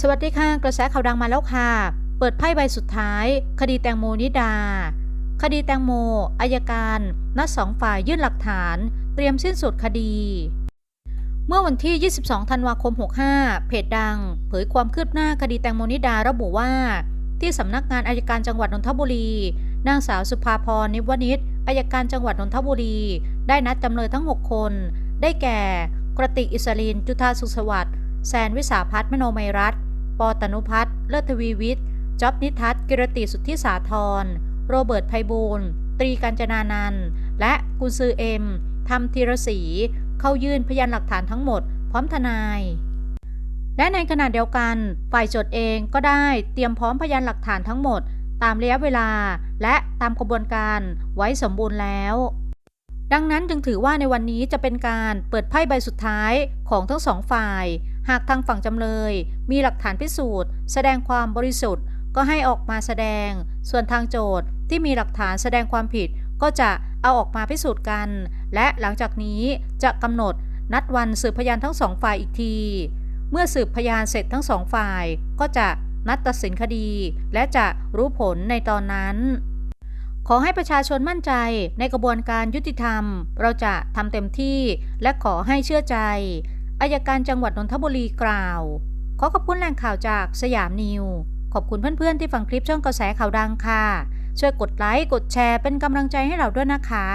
สวัสดีค่ะ กระแสข่าวดังมาแล้วค่ะ เปิดไพ่ใบสุดท้าย คดีแตงโมนิดา คดีแตงโมอายการ นัดสองฝ่ายยื่นหลักฐาน เตรียมสิ้นสุดคดี เมื่อวันที่ 22 ธันวาคม 65 เพจดัง เผยความคืบหน้าคดีแตงโมนิดาระบุว่า ที่สำนักงานอายการจังหวัดนนทบุรี นางสาวสุภาพรนิวนิชอายการจังหวัดนนทบุรี ได้นัดจำเลยทั้ง 6 คน ได้แก่ กระติกอิสริน จุธาสุขสวัสดิ์แซนวิสาพัฒน์มโนมัยรัตน์ ปอตนุพัฒน์เลิศทวีวิทย์จ๊อบนิทัศน์กิรติสุทธิสาธรโรเบิร์ตไพบูลตรีกัญจนานันและกุนซือเอ็มทำธีรศรีเข้ายื่นพยานหลักฐานทั้งหมด พร้อมทนาย และในขณะเดียวกัน ฝ่ายโจทย์เองก็ได้เตรียมพร้อมพยานหลักฐานทั้งหมด ตามระยะเวลาและตามกระบวนการไว้สมบูรณ์แล้ว ดังนั้นจึงถือว่าในวันนี้จะเป็นการเปิดไพ่ใบสุดท้ายของทั้งสองฝ่าย หากทางฝั่งจำเลย มีหลักฐานพิสูจน์ แสดงความบริสุทธิ์ ก็ให้ออกมาแสดง ส่วนทางโจทย์ที่มีหลักฐานแสดงความผิด ก็จะเอาออกมาพิสูจน์กัน และหลังจากนี้จะกำหนดนัดวันสืบพยานทั้งสองฝ่ายอีกที เมื่อสืบพยานเสร็จทั้งสองฝ่ายก็จะนัดตัดสินคดี และจะรู้ผลในตอนนั้น ขอให้ประชาชนมั่นใจในกระบวนการยุติธรรม เราจะทำเต็มที่และขอให้เชื่อใจ อายการจังหวัดนนทบุรีกล่าว ขอขอบคุณแหล่งข่าวจากสยามนิว ขอบคุณเพื่อนๆที่ฟังคลิปช่องกระแสข่าวดังค่ะ ช่วยกดไลค์ กดแชร์เป็นกำลังใจให้เราด้วยนะคะ